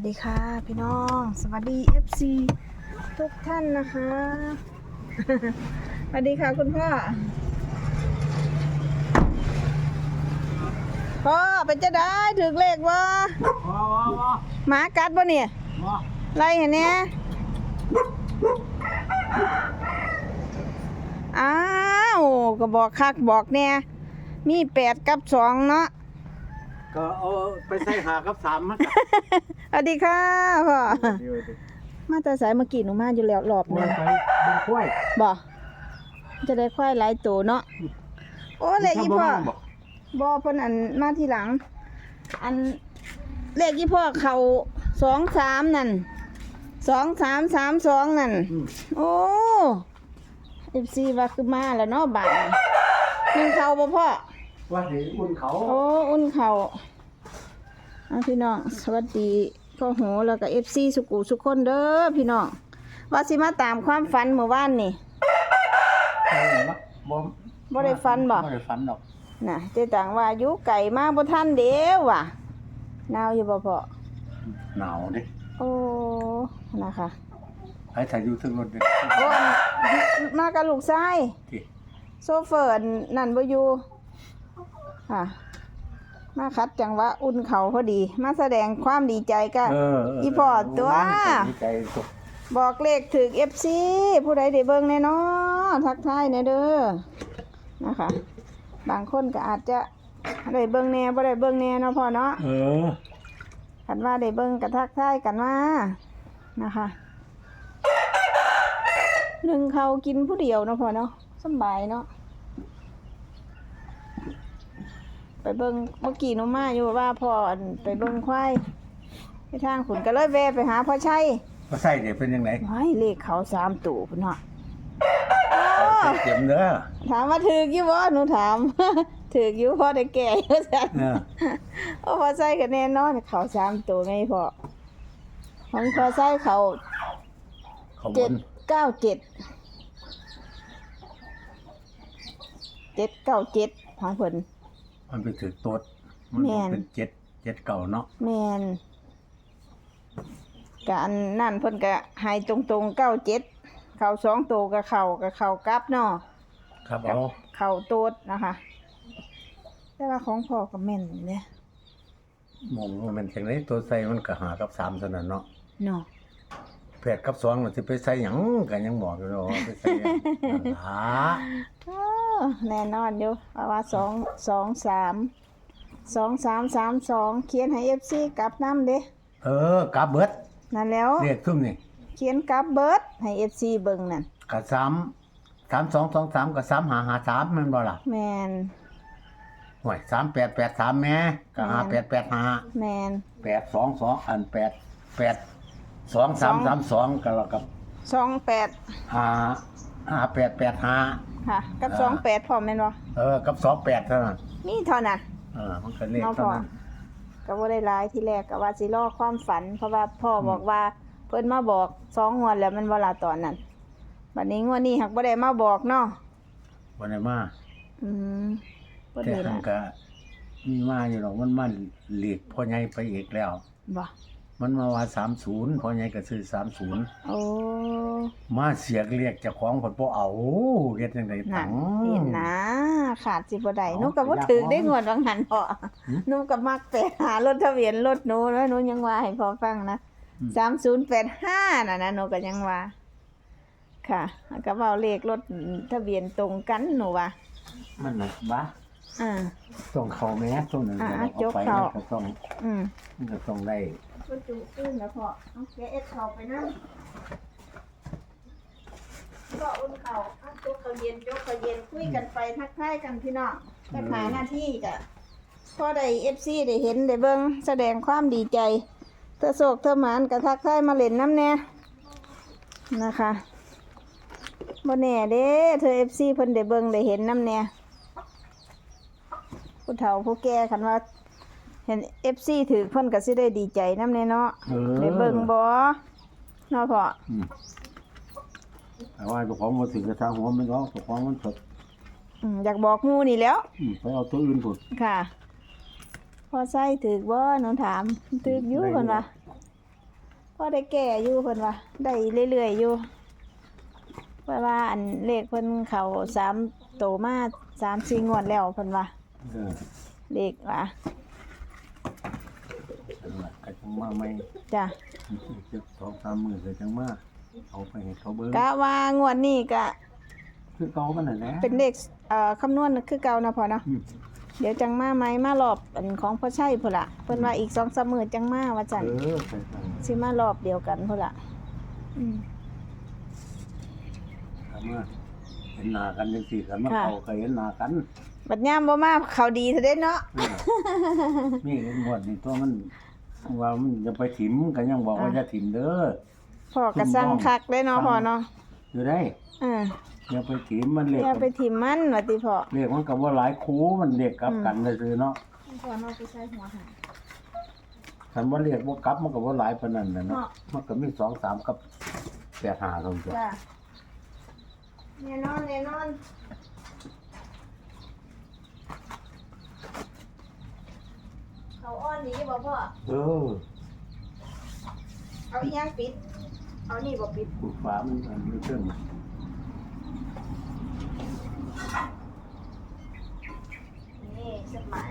วัสดีค่ะ พี่น้อง สวัสดี FC ทุกท่านนะคะ สวัสดีค่ะคุณพ่อ พ่อเป็นจะได้ถึงเลขว่าว้าวว้าวว้าวหมากัดบ่เนี่ยว้าวไล่เห็นเนี่ยอ้าว ก็บอกคักบอกแน่มีแปดกับสองเนาะ ก็เอาไปใส่หากับสามมั้งสวัสดีค่ะพ่อเดี๋ยวดิมาแต่สายเมื่อกี้หนูมาอยู่แล้วรอบหนึว่างไปดูกล้วยบ่จะได้ควายหลายตัวเนาะโอ้เลขอีพ่อ บอกบ่เพิ่นอันมาทีหลัง อันเลขอีพ่อเขาสองสามนั่นสองสามสามสองนั่น อืม โอ้เอฟซีว่าคือมาแล้วเนาะบาทนี่นึ่งเขาบ่พ่อ ว่าเดี๋ยวอุ่นเขาโอ้ อุ่นเขาเอาพี่น้อง สวัสดีพ่อโหแล้วก็เอฟซีสุกุสุกคนเด้อพี่น้อง ว่าสิมาตามความฝันเมื่อวานนี่ใช่ไหมวะบ่บ่ได้ฟันบ่บ่ได้ฟันดอกน่ะเจ๊ต่างว่าอยู่ไก่มาบ่ทันเด้วว่ะหนาวอยู่บ่พ่อหนาวดิโอ้นะคะให้ถ่ายอยู่ถึงรถดิโอ้อันมากับลูกชายที่โซเฟอร์อันนั่นบ่อยู่ ค่ะ มาคัดจังหวะอุ่นเขาพอดี มาแสดงความดีใจก็เออเอีพ่อตัว ดีใจตัวบอกเลขถึก FC ผู้ใดได้เบิ่งแน่เนาะทักทายแน่เด้อนะคะ บางคนก็อาจจะได้เบิ่งแน่บ่ได้เบิ่งแน่เนาะพ่อเนาะเออกันว่าได้เบิ่งก็ทักทายกันมานะคะหนึ่งเขากินผู้เดียวเนาะพ่อเนาะสำบายเนาะไป เบิ่งเมื่อกี้หนูมาอยู่ว่าพ่ออั่นไปเบิ่งควายไปทางขุนก็เลยแวะไปหาพ่อชัยว่าใส่เดี๋ยวเป็นยังไงไว้เลขเขาสามตู่พุ่นเนาะเต็มเด้อถามว่าถือกี่บ่หนูถาม ถืออยู่พอได้แก่อยู่จ้ะเออโอ้พอใส่กันแน่นอนเขาสามตัวไงพ่อของพอใส่เขาเขาบเจ็ดนเก้าเจ็ดเจ็ดเก้าเจ็ดของเพิ่น มันไปถือตัวมันแม่นเป็นเจ็ดเจ็ดเก่าเนาะแมนกอันนั่นเพิ่นก็ให้ตรงตรงเก้าเจ็ดเขาสองตัวกับเขากับเขากลับเนาะครับเอาเขาโตดนะคะ แต่ว่าของพ่อก็แม่นเนี่ยมองว่ามันจังไดตัวใส่มันก็หากับสามเท่านั้นเนาะเนาะแปดกับสองเราจะไปใส่หยังกันยังบอกอยู่เนาะว่าไปใส่หยังนั่นล่ะอ้าว แน่นอนอยู่เพราะว่าสองสองสามสองสามสามสองเขียนให้เอฟซีกลับน้ำเด้เออกลับเบิดนั่นแล้วเรียกซุ่มนี่เขียนกลับเบิร์ดให้เอฟซีเบิ่งนั่นกับสามสามสองสองสามกับสามหาหาสามแมันบ่ล่ะแมนห่วยสามแปดแปดสามแม่กับหาแปดแปดหาแมนแปดสองสองอันแปดแปดสองสามสามสองกับเรากับสองแปดหา หาแปดแปดหาค่ะ กับอ่าสองแปดพร้อมแม่นบ่เออ กับสองแปดเท่านั้นมีเท่านั้นเออมันก็เลขเนาะเท่าพ่อนั้นก็บ่ได้หลายที่แรกก็ว่าสิรอความฝัน เพราะว่าพ่ออมบอกว่าเพิ่นมาบอกสองงวดแล้วมันเวลาตอนนั้นบัดนี้งวดนี้หักบ่ได้มาบอกเนาะวันนี้มาอืมบ่แต่ได้ทาละงก็มีมาอยู่หรอกมันมันหลีกพ่อใหญ่ไปอีกแล้วบ่ มันมาว่าสามศูนย์พ่อใหญ่ก็ซื้อสามศูนย์โอ้มาเสียกเรียกเจ้าของผลบ่เอาเฮ็ดจังได๋นั่ตันงเห็นนะ ขาดสิบ่ได้เอาหนูก็บ่อยากถึกลองได้งวดบางหันพ่อหืมหนูก็มักไปหารถทะเบียนรถหนูแล้วหนูยังว่าให้พ่อฟังนะอืมสามศูนย์แปดห้าน่ะนะหนูก็ยังว่า ค่ะแล้วก็เว้าเลขรถทะเบียนตรงกันหนูว่ามันน่ะบ้าอ่า ส่งเข้าแม่ส่งนั่นอ่าเอาจกไปเข้ามันก็ต้องอืม มันก็ต้องได้ ก็จุขึ้นแล้วพ่อเอาแกเอ็ดเข่าไปนั่งก็อุ่นเข่าเอาจุกเขาเย็นจุกเขาเย็นคุยกันไปทักทายกันพี่น้องปัญหาหน้าที่กะพอได้เอฟซีได้เห็นได้เบิ่งแสดงความดีใจเธอโศกเธอหมานกะทักทายมาเล่นน้ำแน่นะคะบ่แน่เด้เธอเอฟซีเพิ่นได้เบิ่งได้เห็นน้ำแน่ผู้เฒ่าผู้แก่คันว่า เห็นเอฟซีถือเพิ่นก็สิได้ดีใจน้ำแน่เนาะเออ ได้เบิ่งบ่เนาะพ่ออืมแต่ว่าเจ้าของบ่ถึงกระทางหัวมันเนาะเจ้าของมันสดอืมอยากบอกหมู่นี่แหล้ว อืมไปเอาตัวอื่นพุ่นค่ะ พอใส่ถือบ่หนูถามถืออยู่เพิ่นว่าพอได้แก่อยู่เพิ่นว่าได้เรื่อยๆอยู่เพราะว่าอันเลขเพิ่นเข้าสามโตมาสามสี่งวดแล้วเพิ่นว่า เออเลขว่านั่น ล่ะก็จังมาไม่จ้ะจะสองสามมื้อก็จังมาเอาไปให้เขาเบิ่งกะว่างวดนี้ก็คือเก่ามันน่ะแหละเป็นเลขเอ่อคำนวณคือเก่านะพอเนาะอืมเดี๋ยวจังมาไหมมารอบอันของพ่อชัยพุ่นละเพิ่นว่าอีกสองสามมื้อจังมาว่าจันเออไปสั่งสิมารอบเดียวกันพุ่นละอืมทำมาเห็นหน้ากันจังซี่กันมาค่ะ เขาเคยเห็นหน้ากันบัดยามบ่มาเขาดีเถอะเด้เนาะเออนี่เห็นงวดนี่ตัวมัน ว่ามันจะไปถิ่มก็ยังบอกว่าจะถิ่มเด้อพ่อกระสั่งคักได้เนาะพ่อเนาะอยู่ได้เอ่าอย่าไปถิ่มมันเล็กอย่าไปถิ่มมันว่าติพ่อเล็กมันก็บ่หลายคูมันเล็กกลับกันซื่อๆเนาะพ่อเนาะไปใส่หัวหาคันบ่เล็กบ่กลับมันก็บ่หลายปานนั้นน่ะเนาะเนาะมันก็มี2 3กับ8 5เท่านั้นจ้ะแน่นอนแน่นอน เขาอ้อนหนีบ่พ่อ เออเอาอีหยังปิด เอานี่บ่ปิดกูฟ้ามันอันนี้เรื่องนี่สบาย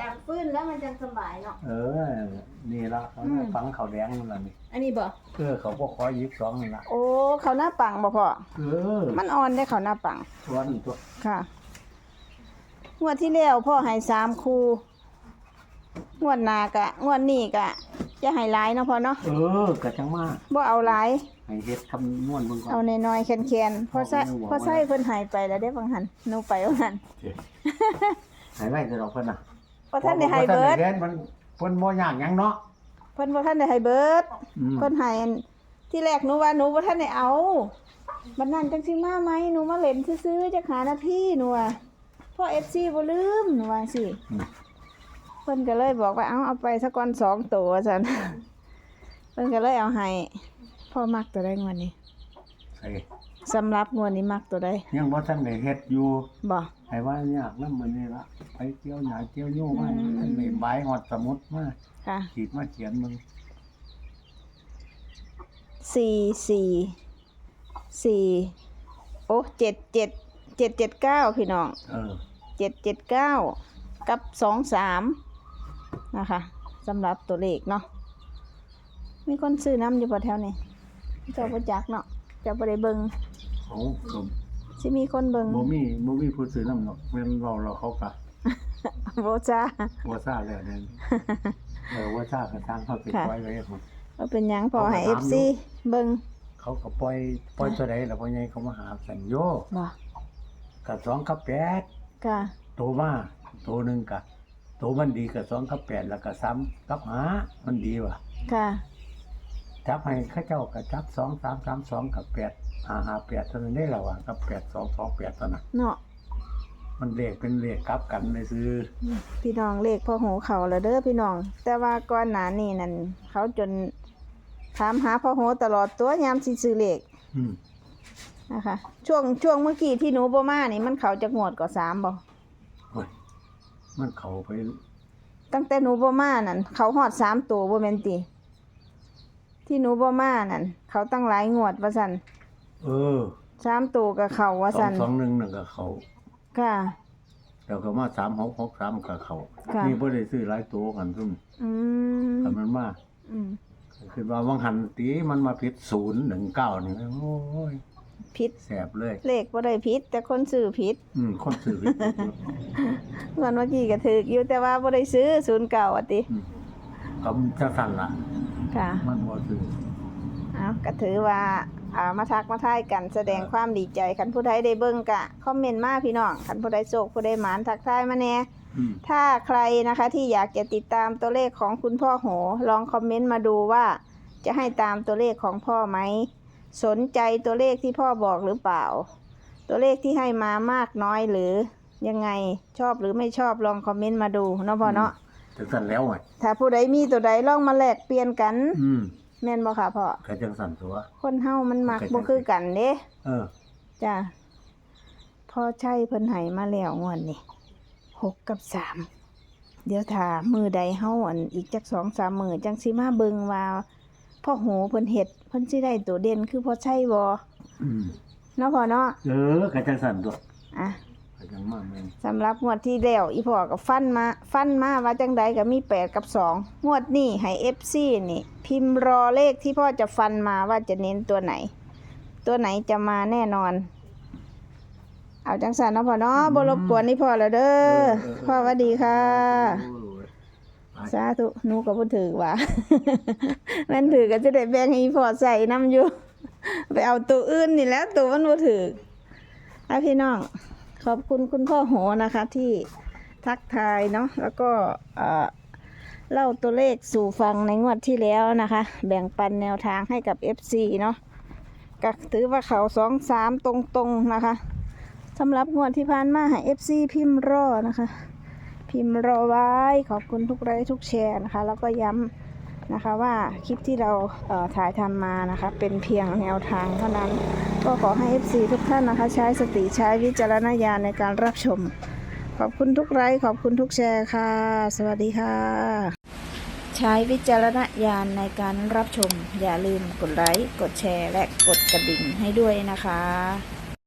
ดังฟื้นแล้วมันจะสบายเนาะ เออ นี่ละเขาอืม ฟังเขาแดงนั่นล่ะนี่อันนี้บ่เออเขาบ่ขอยิบสองนั่นล่ะโอ้เขาหน้าปังบ่พ่อเออมันอ่อนได้เขาหน้าปังตัวนี้ตัวค่ะงวดที่แล้วพ่อให้สามคู่ งวดหน้ากะงวดนี้กะจะให้หลายเนาะพ่อเนาะเออกะจังมาบ่เอาหลายให้เฮ็ดคำนวณเบิ่งก่อเอานน้อยๆแคนๆพ่อใส่เอาไว้พ่อใส่เพิ่นใหายไปแล้วได้บางหันหนูไปบางหันให้ไว้จะดอกเพิ่นน่ะพ่อท่านได้ให้เบิดพราะว่าท่านได้ฮ็ดมันเพิ่นบ่ยากหยังเนาะเพิ่นบ่ท่านได้ให้เบิดอืมเพิ่นให้อันที่แรกหนูว่าหนูบ่ท่านได้เอาบัดนั้นจังสิมาไหมหนูมาเล่นซื่อๆจะหาหน้าที่หนูว่าพ่อ FC บ่ลืมหนูว่าสิอืม เพิ่นก็เลยบอกว่าเอาเอาไปสักก่อนสองตัวซั่นเพิ่นก็เลยเอาให้พ่อมักตัวใดงวดนี้ใส่สำหรับงวดนี้มักตัวใดยังบ่ทันได้เฮ็ดอยู่บ่ให้ว่ายากนำมื้อนี้ละไปเกี่ยวหญ้าเกี่ยวโยมาอืมอันนี้บายฮอดสมุดมาค่ะขีดมาเขียนมึงสี่สี่สี่โอ้เจ็ดเจ็ดเจ็ดเจ็ดเก้าพี่น้องเออเจ็ดเจ็ดเก้ากับสองสาม นะคะสำหรับตัวเลขเนาะมีคนซื้อน้ำอยู่พอแถวนี้เจ้าประจักเนาะเจ้าประได้เบิงเขาก็สิมีคนเบิงบ่มีบ่มีผู้ซื้อนำหรอกแม่นเว้าแล้วเขาก็โบจ้าบ่ซ่าแล้วนั่นเออว่าซ่าก็ทางเขาไปค่ะปล่อยไว้ให้ผมว่าเป็นหยังพอให้เขาเอก็ฟถามซีอยู่เบิงเขาก็ปล่อยปล่อยตัวใดแล้วพ่อใหญ่เขามาหาสัญโยบ่กับสองกับแปดค่ะโตมาโตหนึ่งกับ โตมันดีกับสองกับแปดแล้วก็สามกับหามันดีว่ะค่ะจับให้เข้าเจ้ากับจับสองสามสามสองกับแปดหาหาแปดเท่านั้นได้แล้วว่ะกับแปดสองสองแปดเท่านั้นเนาะมันเลขเป็นเลขกลับกันเลยซื้อ พี่น้องเลขพ่อหูเขาแล้วเด้อพี่น้อง แต่ว่าก่อนหน้านี้นั่นเขาจนถามหาพ่อหูตลอดตัวยามสิซื้อเลขอืมนะคะช่วงช่วงเมื่อกี้ที่หนูบ่มานี่มันเขาจะงวดก่อสามบ่โอ้ย มันเขาไปตั้งแต่หนูบ่มานั่นเขาหอดสามตัวบ่แม่นติที่หนูบ่มานั่นเขาตั้งหลายงวดว่าซั่นเออสามตัวกับเขาว่าสองซั่นสองหนึ่งหนึ่งกับเขาค่ะ แล้วก็มาสามหกหกสามกับเขาค่ะ นี่พ่ได้ซื้อหลายตัวกันซุ่มอืมแต่มันมาอืมคือว่าวังหันตีมันมาผิดศูนย์หนึ่งเก้านี่โอ้ย ผิดแสบเลย เลขบ่ได้ผิดแต่คนซื้อผิดอืมคนซื้อผิดเงินเมื่อกี้ก็ถูกอยู่แต่ว่าบ่ได้ซื้อ09อะติอืมก็จะสั่นละค่ะ มันบ่ซื้อเอาก็ถือว่าอ่ามาทักมาทายกันแสดงความดีใจคันผู้ใดได้เบิ่งกะคอมเมนต์มาพี่น้องคันผู้ใดโศกผู้ใดหมานทักทายมาแน่ อืมถ้าใครนะคะที่อยากจะติดตามตัวเลขของคุณพ่อโห ลองคอมเมนต์มาดูว่า จะให้ตามตัวเลขของพ่อไหม สนใจตัวเลขที่พ่อบอกหรือเปล่า ตัวเลขที่ให้มามากน้อยหรือยังไงชอบหรือไม่ชอบลองคอมเมนต์มาดูเนาะพ่อเนาะจังสั่นแล้วไงถ้าผู้ใดมีตัวใดลองมาแลกเปลี่ยนกัน อืมแม่นบ่ค่ะพ่อก็จังสั่นตัว คนเฮามันมักโอเคบ่คือกันเด้เออจ้ะพ่อใช่เพิ่นให้มาแล้วงวดนี่หกกับสามเดี๋ยวถ้ามือใดเฮาอันอีกจักสองสามมือจังสิมาเบิ่งว่า พ่อโหเพิ่นเฮ็ดเพิ่นสิได้ตัวเด่นคือพ่อใช่บ่อืมเนาะพ่อเนาะเออกระจังสั่นตัวอะ กระจังมากแม่นสำหรับงวดที่แล้วอีพ่อก็ฟันมาฟันมาว่าจังใดก็มีแปดกับสองงวดนี้ให้ FC นี่ พิมพ์รอเลขที่พ่อจะฟันมาว่าจะเน้นตัวไหน ตัวไหนจะมาแน่นอน เอาจังสันเนาะพ่อเนาะบ่รบกวนนี่พ่อแล้วเด้อพ่อหวัสดีค่ะโอ้ยไป สาธุหนูก็บ่ถือว่าแม่นถือก็จะได้แบ่งให้อีพ่อใส่น้ำอยู่ ไปเอาตัวอื่นนี่แหล้วตัวมันบ่ถืออะพี่น้องขอบคุณคุณพ่อโหนะคะ ที่ทักทายเนาะแล้วก็เอ่อเล่าตัวเลขสู่ฟังในงวดที่แล้วนะคะ แบ่งปันแนวทางให้กับ FC เนาะก็ถือว่าเขาสองสามตรงๆนะคะสำหรับงวดที่ผ่านมาให้ FC พิมพ์รอนะคะ พิมพ์รอไว้ ขอบคุณทุกไลค์ทุกแชร์นะคะ แล้วก็ย้ำนะคะว่าคลิปที่เราเถ่ายทำมานะคะ เป็นเพียงแนวทางเท่านั้น ก็ขอให้ FC ทุกท่านนะคะ ใช้สติใช้วิจารณญาณในการรับชม ขอบคุณทุกไลค์ขอบคุณทุกแชร์ค่ะ สวัสดีค่ะ ใช้วิจารณญาณในการรับชม อย่าลืมกดไลค์กดแชร์ และกดกระดิ่งให้ด้วยนะคะ